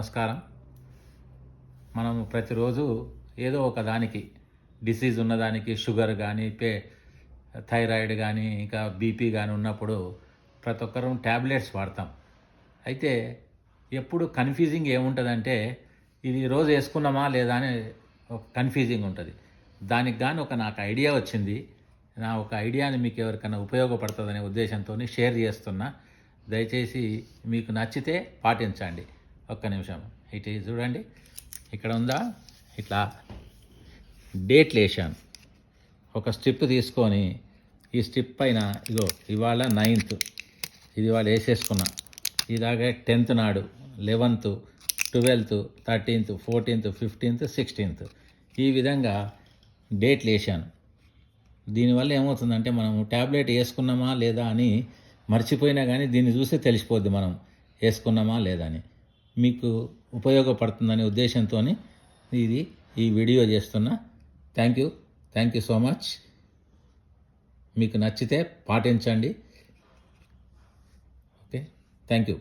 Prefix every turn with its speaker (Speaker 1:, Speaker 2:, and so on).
Speaker 1: నమస్కారం. మనం ప్రతిరోజు ఏదో ఒక దానికి డిసీజ్ ఉన్నదానికి షుగర్ కానీ పే థైరాయిడ్ కానీ ఇంకా బీపీ కానీ ఉన్నప్పుడు ప్రతి ఒక్కరం ట్యాబ్లెట్స్ వాడతాం. అయితే ఎప్పుడు కన్ఫ్యూజింగ్ ఏముంటుందంటే ఇది రోజు వేసుకున్నామా లేదా అని ఒక కన్ఫ్యూజింగ్ ఉంటుంది. దానికి కానీ ఒక నాకు ఐడియా వచ్చింది. నా ఒక ఐడియాని మీకు ఎవరికైనా ఉపయోగపడుతుందనే ఉద్దేశంతో షేర్ చేస్తున్నా. దయచేసి మీకు నచ్చితే పాటించండి. ఒక్క నిమిషం. ఇటు చూడండి. ఇక్కడ ఉందా? ఇట్లా. డేట్లు వేసాను ఒక స్ట్రిప్ తీసుకొని ఈ స్ట్రిప్ పైన ఇగో ఇవాళ నైన్త్. ఇది ఇవాళ వేసేసుకున్నా. ఇలాగే టెన్త్ నాడు eleventh twelfth thirteenth fourteenth fifteenth sixteenth. ఈ విధంగా డేట్లు వేసాను దీనివల్ల ఏమవుతుందంటే మనం ట్యాబ్లెట్ వేసుకున్నామా లేదా అని మర్చిపోయినా కానీ దీన్ని చూస్తే తెలిసిపోద్ది మనం వేసుకున్నామా లేదా అని. మీకు ఉపయోగపడుతుందనే ఉద్దేశంతో ఇది ఈ వీడియో చేస్తున్నా. Thank you thank you so much మీకు నచ్చితే పాటించండి. Okay thank you